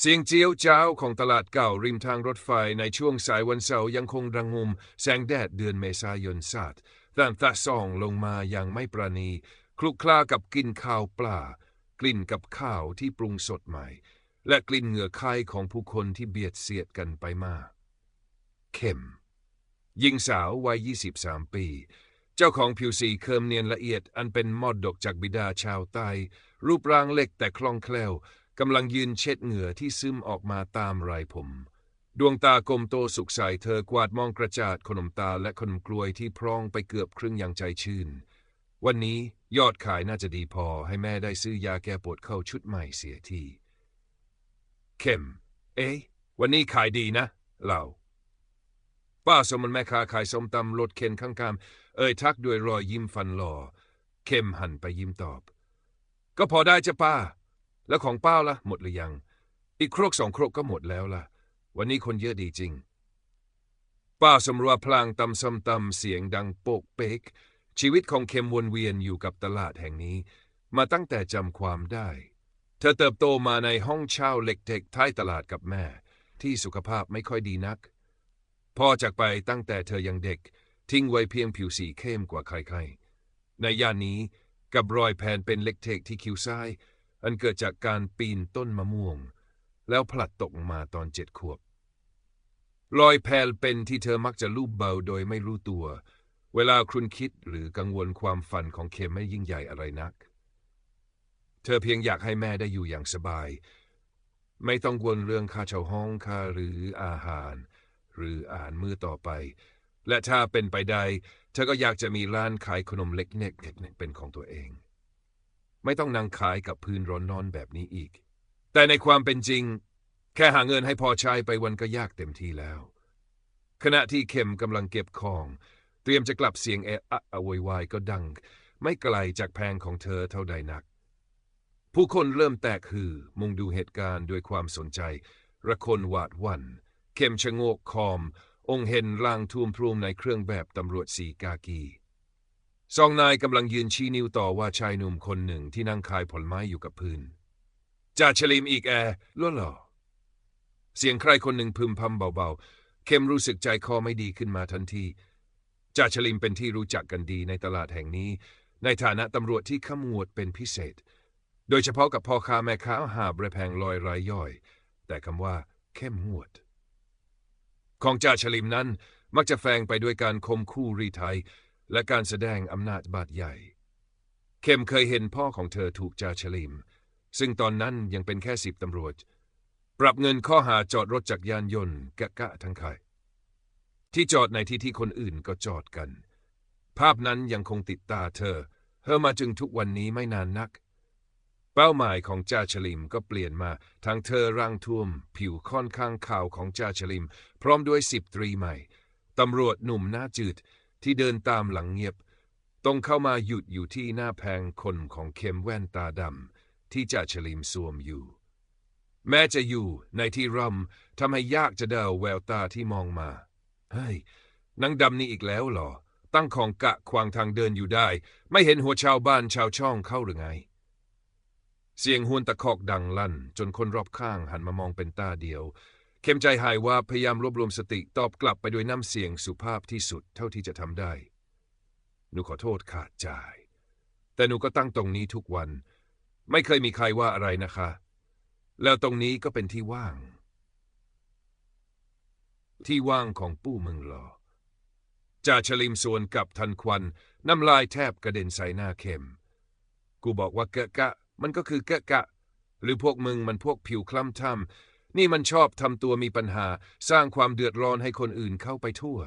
เสียงเจียวจ้าวของตลาดเก่าริมทางรถไฟในช่วงสายวันเสาร์ยังคงระงมแสงแดดเดือนเมษายนสาดแต่ตาส่องลงมาอย่างไม่ประณี คลุกคลากับกลิ่นข้าวปลา กลิ่นกับข้าวที่ปรุงสดใหม่ และกลิ่นเหงื่อไขของผู้คนที่เบียดเสียดกันไปมาเข้มหญิงสาววัย 23 ปี เจ้าของผิวสีเคิมเนียนละเอียดอันเป็นมอดดกจากบิดาชาวใต้รูปร่างเล็กแต่คล่องแคล่ว กำลังยืนเช็ดเหงื่อที่ซึมออกมาตามไรผม ดวงตากลมโตสุขใสเธอกวาดมองกระจาดขนมตาและขนมกลวยที่พร่องไปเกือบครึ่งอย่างใจชื่น วันนี้ยอดขายน่าจะดีพอให้แม่ได้ซื้อยาแก้ปวดเข้าชุดใหม่เสียทีเข้มเอ๊ะวันนี้ขายดีนะ เราป้าสมนแม่ค้าขายส้มตำรถเข็นข้างๆเอ่ยทักด้วยรอยยิ้มฟันหล่อเข้มหันไปยิ้มตอบ ก็พอได้จ้ะป้า แล้วของป้าล่ะ หมดหรือยัง อีกครกสองครกก็หมดแล้วล่ะ วันนี้คนเยอะดีจริง ป้าสมรัวพลางตำส้มตำเสียงดังโปกเป๊ก ชีวิตของเข้มวนเวียนอยู่กับตลาดแห่งนี้ มาตั้งแต่จำความได้ เธอเติบโตมาในห้องเช่าเล็กๆท้ายตลาดกับแม่ ที่สุขภาพไม่ค่อยดีนัก พ่อจากไปตั้งแต่เธอยังเด็ก ทิ้งไว้เพียงผิวสีเข้มกว่าใครๆ ในย่านนี้กับรอยแผนเป็นเล็กเทกที่คิ้วซ้าย อันเกิดจากการปีนต้นมะม่วง แล้วผลัดตกมาตอนเจ็ดขวบรอยแผลเป็นที่เธอมักจะลูบเบาโดยไม่รู้ตัว เวลาครุนคิดหรือกังวลความฝันของเข็มไม่ยิ่งใหญ่อะไรนัก เธอเพียงอยากให้แม่ได้อยู่อย่างสบาย ไม่ต้องกวนเรื่องค่าเช่าห้องค่าหรืออาหาร หรืออาหารมื้อต่อไป และถ้าเป็นไปได้ เธอก็อยากจะมีร้านขายขนมเล็กเน็กเป็นของตัวเอง ไม่ต้องนั่งขายกับพื้นร้อนนอนแบบนี้อีก แต่ในความเป็นจริง แค่หาเงินให้พอใช้ไปวันก็ยากเต็มทีแล้ว ขณะที่เข็มกำลังเก็บของ เตรียมจะกลับเสียงเอะอะอะโวยวายก็ดัง ไม่ไกลจากแพงของเธอเท่าใดนัก ผู้คนเริ่มแตกฮือมุงดูเหตุการณ์ด้วยความสนใจ ระคนหวาดวัน เข้มชะโงกคอม องเห็นร่างทุ่มพรุมในเครื่องแบบตำรวจสีกากี สองนายกำลังยืนชี้นิ้วต่อว่าชายหนุ่มคนหนึ่งที่นั่งขายผลไม้อยู่กับพื้นจ่าชลิมอีกแอร์ล้วนหรอเสียงใครคนหนึ่งพึมพำเบาๆ เข้มรู้สึกใจคอไม่ดีขึ้นมาทันทีจ่าชลิมเป็นที่รู้จักกันดีในตลาดแห่งนี้ ในฐานะตำรวจที่ขมวดเป็นพิเศษ โดยเฉพาะกับพ่อค้าแม่ค้าหาบระแพงลอยรายย่อย แต่คำว่า เข้มงวด ของจ่าชลิมนั้นมักจะแฝงไปด้วยการคมคู่รีไทย และการแสดงอำนาจบาดใหญ่ เข้มเคยเห็นพ่อของเธอถูกจ่าชลิม ซึ่งตอนนั้นยังเป็นแค่สิบตำรวจ ปรับเงินข้อหาจอดรถจักรยานยนต์กะกะทั้งค่ายที่จอดในที่ที่คนอื่นก็จอดกัน ภาพนั้นยังคงติดตาเธอ เธอมาจึงทุกวันนี้ไม่นานนัก เป้าหมายของจ่าชลิมก็เปลี่ยนมาทางเธอร่างท่วม ผิวค่อนข้างขาวของจ่าชลิม พร้อมด้วยสิบตรีใหม่ตำรวจหนุ่มหน้าจืด ที่เดินตามหลังเงียบ ต้องเข้ามาหยุดอยู่ที่หน้าแพงคนของเข้มแว่นตาดำที่จ่าชลิมสวมอยู่ แม้จะอยู่ในที่ร่ำทำให้ยากจะเดาแววตาที่มองมา เฮ้ยนางดำนี่อีกแล้วเหรอ ตั้งของกะขวางทางเดินอยู่ได้ ไม่เห็นหัวชาวบ้านชาวช่องเข้าหรือไง เสียงหวนตะคอกดังลั่น จนคนรอบข้างหันมามองเป็นตาเดียว เข้มใจหายว่าพยายามรวบรวมสติตอบกลับไปด้วยน้ำเสียงสุภาพที่สุดเท่าที่จะทำได้ หนูขอโทษขาดใจแต่หนูก็ตั้งตรงนี้ทุกวัน ไม่เคยมีใครว่าอะไรนะคะ แล้วตรงนี้ก็เป็นที่ว่าง ที่ว่างของปู่มึงหรอจ่าชลิมส่วนกับทันควันน้ำลายแทบกระเด็นใส่หน้าเข้มกูบอกว่าเกะกะ มันก็คือเกะกะ หรือพวกมึงมันพวกผิวคล้ำท่ำ นี่มันชอบทำตัวมีปัญหา สร้างความเดือดร้อนให้คนอื่นเข้าไปทั่ว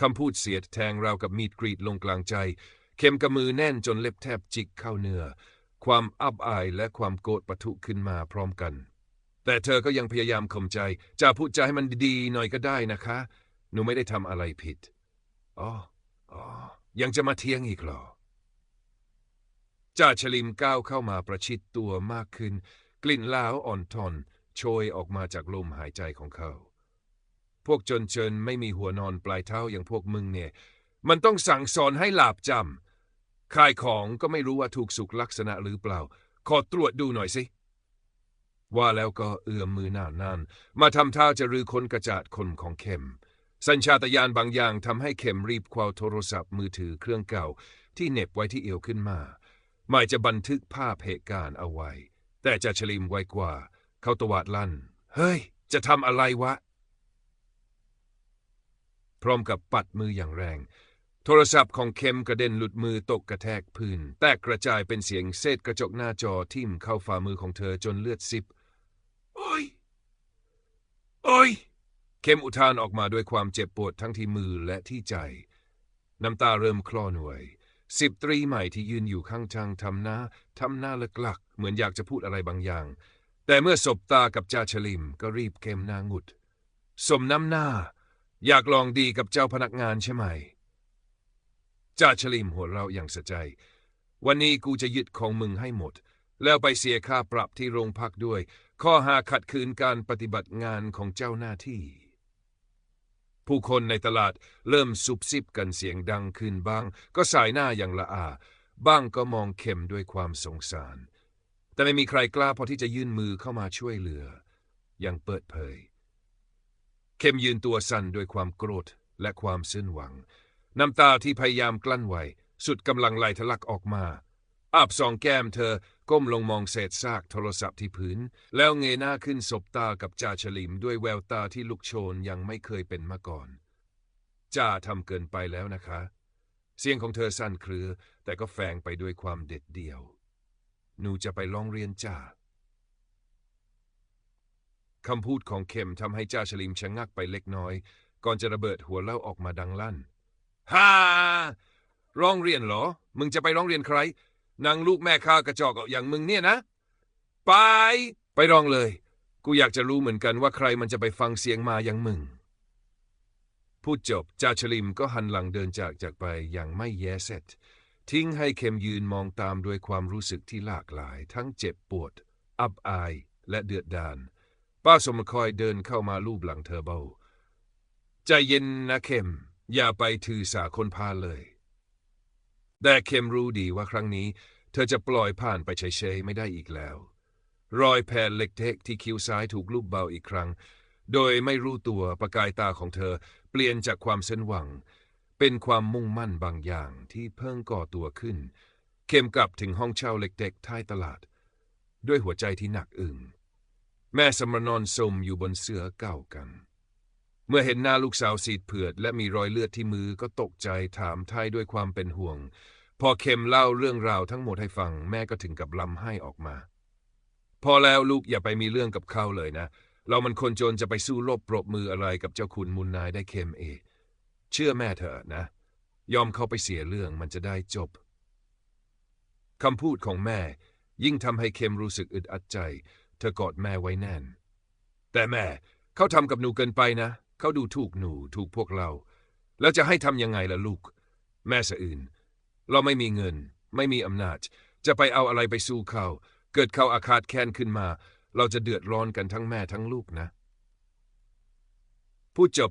คำพูดเสียดแทงราวกับมีดกรีดลงกลางใจ เข้มกับมือแน่นจนเล็บแทบจิกเข้าเนื้อ ความอับอายและความโกรธปะทุขึ้นมาพร้อมกัน แต่เธอก็ยังพยายามข่มใจ จะพูดใจาให้มันดีๆหน่อยก็ได้นะคะ หนูไม่ได้ทำอะไรผิด อ๋อ อ๋อ ยังจะมาเทียงอีกเหรอจ่าชลิมก้าวเข้ามาประชิดตัวมากขึ้น กลิ่นลาวอ่อนทอน โชยออกมาจากลมหายใจของเขา พวกจนเชิญไม่มีหัวนอนปลายเท้าอย่างพวกมึงเนี่ย มันต้องสั่งสอนให้หลาบจำขายของก็ไม่รู้ว่าถูกสุขลักษณะหรือเปล่า ขอตรวจดูหน่อยสิ ว่าแล้วก็เอื้อมมือหน้านานมาทำท่าจะรื้อค้นกระจาดคนของเข็ม สัญชาตญาณบางอย่างทำให้เข็มรีบคว้าโทรศัพท์มือถือเครื่องเก่า ที่เน็บไว้ที่เอวขึ้นมาหมายจะบันทึกภาพเหตุการณ์เอาไว้ แต่จะฉลิมไวกว่า เขาตวาดลั่น เฮ้ย จะทำอะไรวะ พร้อมกับปัดมืออย่างแรง โทรศัพท์ของเข็มกระเด็นหลุดมือตกกระแทกพื้น แตกกระจายเป็นเสียงเศษกระจกหน้าจอทิ่มเข้าฝ่ามือของเธอจนเลือดซิบ โอ้ย โอ้ย เข้มอุทานออกมาด้วยความเจ็บปวดทั้งที่มือและที่ใจ น้ำตาเริ่มคลอหน่วยสิบตรีใหม่ที่ยืนอยู่ข้างทางทำหน้า ทำหน้าเลิกลัก เหมือนอยากจะพูดอะไรบางอย่าง แต่เมื่อสบตากับจ่าฉลิมก็รีบเข้มหน้างุด สมน้ำหน้า อยากลองดีกับเจ้าพนักงานใช่ไหมจ่าฉลิมหัวเราะอย่างสะใจ วันนี้กูจะยึดของมึงให้หมด แล้วไปเสียค่าปรับที่โรงพักด้วย ข้อหาขัดขืนการปฏิบัติงานของเจ้าหน้าที่ ผู้คนในตลาดเริ่มซุบซิบกันเสียงดังขึ้นบ้าง ก็สายหน้าอย่างละอา บ้างก็มองเข็มด้วยความสงสาร แต่ไม่มีใครกล้าพอที่จะยื่นมือเข้ามาช่วยเหลือ อย่างเปิดเผย เข็มยืนตัวสั่นด้วยความโกรธและความสิ้นหวัง น้ำตาที่พยายามกลั้นไว้ สุดกำลังไหลทะลักออกมา อาบสองแก้มเธอก้มลงมองเศษซากโทรศัพท์ที่พื้น แล้วเงยหน้าขึ้นสบตากับจ่าฉลิมด้วยแววตาที่ลุกโชนยังไม่เคยเป็นมาก่อนจ่าทำเกินไปแล้วนะคะ เสียงของเธอสั้นเครือ แต่ก็แฝงไปด้วยความเด็ดเดี่ยว หนูจะไปร้องเรียนจ่าคำพูดของเข็มทำให้จ่าฉลิมชะงักไปเล็กน้อย ก่อนจะระเบิดหัวเล่าออกมาดังลั่นฮ่าร้องเรียนเหรอ มึงจะไปร้องเรียนใคร นางลูกแม่ข้ากระจอกอย่างมึงเนี่ยนะ ไป ไปร้องเลย กูอยากจะรู้เหมือนกันว่าใครมันจะไปฟังเสียงมาอย่างมึง พูดจบ จาฉลิมก็หันหลังเดินจากจากไปอย่างไม่แยเสร็จ ทิ้งให้เข็มยืนมองตามด้วยความรู้สึกที่หลากหลาย ทั้งเจ็บปวด อับอายและเดือดดาลป้าสมคอยเดินเข้ามาลูบหลังเธอเบาใจเย็นนะเข็ม อย่าไปถือสาคนพาเลย แต่เข็มรู้ดีว่าครั้งนี้ เธอจะปล่อยผ่านไปเฉยๆไม่ได้อีกแล้ว รอยแผลเล็กเทกที่คิ้วซ้ายถูกลูบเบาอีกครั้ง โดยไม่รู้ตัวประกายตาของเธอเปลี่ยนจากความเส้นหวัง เป็นความมุ่งมั่นบางอย่างที่เพิ่งก่อตัวขึ้น เข้มกลับถึงห้องเช่าเล็กๆท้ายตลาด ด้วยหัวใจที่หนักอึ้งแม่สมรนอนสมอยู่บนเสื่อเก่ากัน เมื่อเห็นหน้าลูกสาวสีดเผือด และมีรอยเลือดที่มือก็ตกใจถามไทยด้วยความเป็นห่วง พอเข็มเล่าเรื่องราวทั้งหมดให้ฟัง แม่ก็ถึงกับลำให้ออกมา พอแล้วลูกอย่าไปมีเรื่องกับเขาเลยนะ เรามันคนจนจะไปสู้รบปรบมืออะไรกับเจ้าคุณมุนนายได้เข็มเอง เชื่อแม่เถอะนะ ยอมเข้าไปเสียเรื่องมันจะได้จบคำพูดของแม่ยิ่งทำให้เข็มรู้สึกอึดอัดใจ เธอกอดแม่ไว้แน่น แต่แม่เขาทำกับหนูเกินไปนะ เขาดูถูกหนูถูกพวกเรา แล้วจะให้ทำยังไงล่ะลูก แม่สะอื่น เราไม่มีเงิน ไม่มีอำนาจ จะไปเอาอะไรไปสู้เขา เกิดเขาอาฆาตแค้นขึ้นมา เราจะเดือดร้อนกันทั้งแม่ทั้งลูกนะ พูดจบ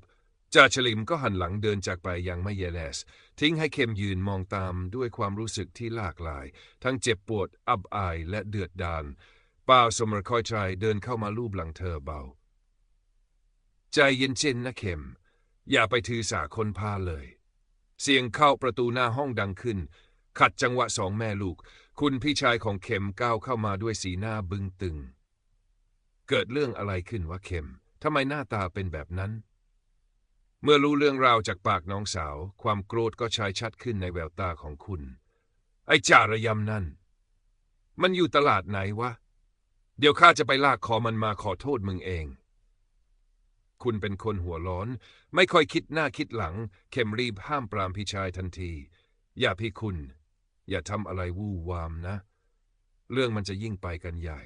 จ่าฉลิมก็หันหลังเดินจากไปอย่างไม่เยแลส ทิ้งให้เข้มยืนมองตามด้วยความรู้สึกที่หลากหลาย ทั้งเจ็บปวด อับอายและเดือดดาลป้าสมรคอยใจเดินเข้ามาลูบหลังเธอเบา ใจเย็นเช่นนะเข้มอย่าไปถือสาคนพาเลย เสียงเข้าประตูหน้าห้องดังขึ้น ขัดจังหวะสองแม่ลูก คุณพี่ชายของเข็มก้าวเข้ามาด้วยสีหน้าบึ้งตึง เกิดเรื่องอะไรขึ้นวะเข็มทำไมหน้าตาเป็นแบบนั้น เมื่อรู้เรื่องราวจากปากน้องสาว ความโกรธก็ชายชัดขึ้นในแววตาของคุณ ไอ้จ่าระยำนั่น มันอยู่ตลาดไหนวะ เดี๋ยวข้าจะไปลากคอมันมาขอโทษมึงเอง คุณเป็นคนหัวร้อน ไม่ค่อยคิดหน้าคิดหลัง เข็มรีบห้ามปรามพี่ชายทันที อย่าพี่คุณ อย่าทำอะไรวู่วามนะ เรื่องมันจะยิ่งไปกันใหญ่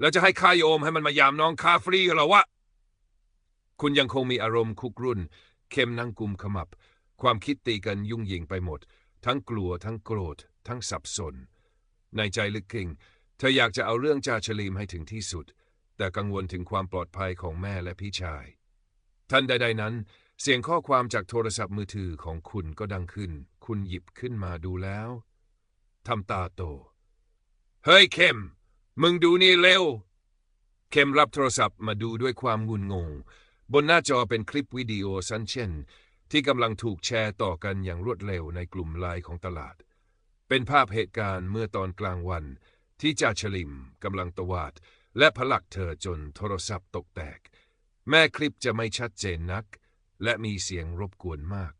แล้วจะให้ข้าโยมให้มันมายามน้องข้าฟรีเหรอวะ คุณยังคงมีอารมณ์คุกรุ่น เข้มนั่งกุมขมับ ความคิดตีกันยุ่งยิงไปหมด ทั้งกลัวทั้งโกรธ ทั้งสับสน ในใจลึกกิ่งเธออยากจะเอาเรื่องจ่าชลีมให้ถึงที่สุด แต่กังวลถึงความปลอดภัยของแม่และพี่ชาย ทันใดๆนั้น เสียงข้อความจากโทรศัพท์มือถือของคุณก็ดังขึ้น คุณหยิบขึ้นมาดูแล้วทำตาโต เฮ้ยเข้มมึงดูนี่เร็ว เข็มรับโทรศัพท์มาดูด้วยความงุนงง บนหน้าจอเป็นคลิปวิดีโอสั้นเช่น ที่กำลังถูกแชร์ต่อกันอย่างรวดเร็วในกลุ่มไลน์ของตลาด เป็นภาพเหตุการณ์เมื่อตอนกลางวัน ที่จ่าฉลิมกำลังตวาด และผลักเธอจนโทรศัพท์ตกแตก แม่คลิปจะไม่ชัดเจนนัก และมีเสียงรบกวนมาก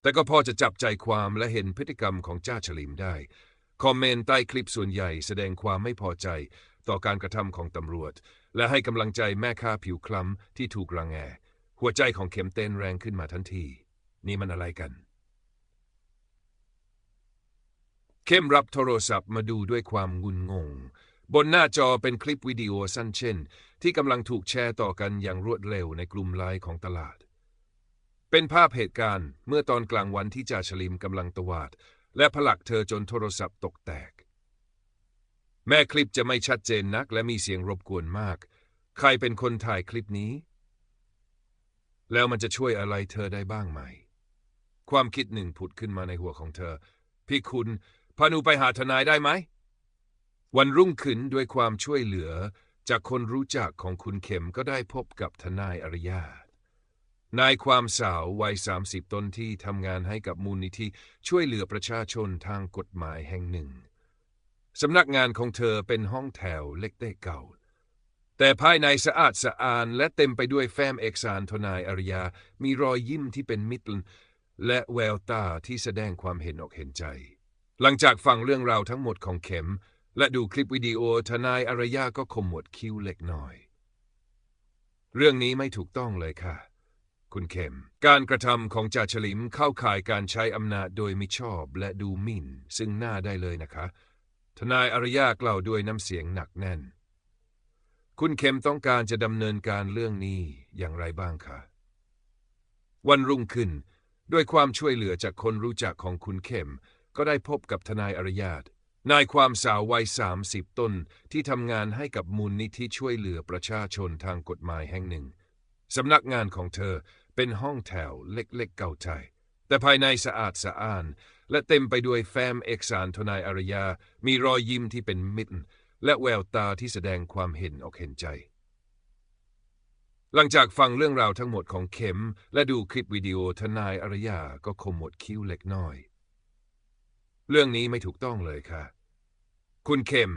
แต่ก็พอจะจับใจความและเห็นพฤติกรรมของจ้าฉลิมได้ คอมเมนต์ใต้คลิปส่วนใหญ่แสดงความไม่พอใจต่อการกระทำของตำรวจ และให้กำลังใจแม่ค้าผิวคล้ำที่ถูกรังแกหัวใจของเข็มเต้นแรงขึ้นมาทันที นี่มันอะไรกัน เข้มรับโทรศัพท์มาดูด้วยความงุนงง บนหน้าจอเป็นคลิปวิดีโอสั้นเช่น ที่กำลังถูกแชร์ต่อกันอย่างรวดเร็วในกลุ่มไลน์ของตลาด เป็นภาพเหตุการณ์เมื่อตอนกลางวันที่จ่าฉลิมกำลังตวาด และผลักเธอจนโทรศัพท์ตกแตก แม่คลิปจะไม่ชัดเจนนักและมีเสียงรบกวนมาก ใครเป็นคนถ่ายคลิปนี้ แล้วมันจะช่วยอะไรเธอได้บ้างไหม ความคิดหนึ่งผุดขึ้นมาในหัวของเธอ พี่คุณพาหนูไปหาทนายได้ไหม วันรุ่งขึ้นด้วยความช่วยเหลือ จากคนรู้จักของคุณเข็มก็ได้พบกับทนายอริยานายความสาววัยสามสิบต้นที่ทำงานให้กับมูลนิธิช่วยเหลือประชาชนทางกฎหมายแห่งหนึ่ง สำนักงานของเธอเป็นห้องแถวเล็กได้เก่า แต่ภายในสะอาดสะอานและเต็มไปด้วยแฟ้มเอกสารทนายอริยา มีรอยยิ้มที่เป็นมิตร และแววตาที่แสดงความเห็นอกเห็นใจ หลังจากฟังเรื่องราวทั้งหมดของเข็ม และดูคลิปวิดีโอทนายอารยาก็ขมวดคิ้วเล็กน้อย เรื่องนี้ไม่ถูกต้องเลยค่ะ คุณเข็ม การกระทำของจ่าฉลิมเข้าข่ายการใช้อำนาจโดยมิชอบและดูหมิ่น ซึ่งหน้าได้เลยนะคะ ทนายอารยากล่าวด้วยน้ำเสียงหนักแน่น คุณเข็มต้องการจะดำเนินการเรื่องนี้อย่างไรบ้างคะ วันรุ่งขึ้น ด้วยความช่วยเหลือจากคนรู้จักของคุณเข็ม ก็ได้พบกับทนายอริยาตนายความสาววัยสามสิบต้นที่ทำงานให้กับมูลนิธิช่วยเหลือประชาชนทางกฎหมายแห่งหนึ่ง สำนักงานของเธอเป็นห้องแถวเล็กๆเก่าใจ แต่ภายในสะอาดสะอ้าน และเต็มไปด้วยแฟ้มเอกสารทนายอารยา มีรอยยิ้มที่เป็นมิตร และแววตาที่แสดงความเห็นอกเห็นใจ หลังจากฟังเรื่องราวทั้งหมดของเข็ม และดูคลิปวิดีโอทนายอารยาก็ขมวดคิ้วเล็กน้อย เรื่องนี้ไม่ถูกต้องเลยค่ะ คุณเข็ม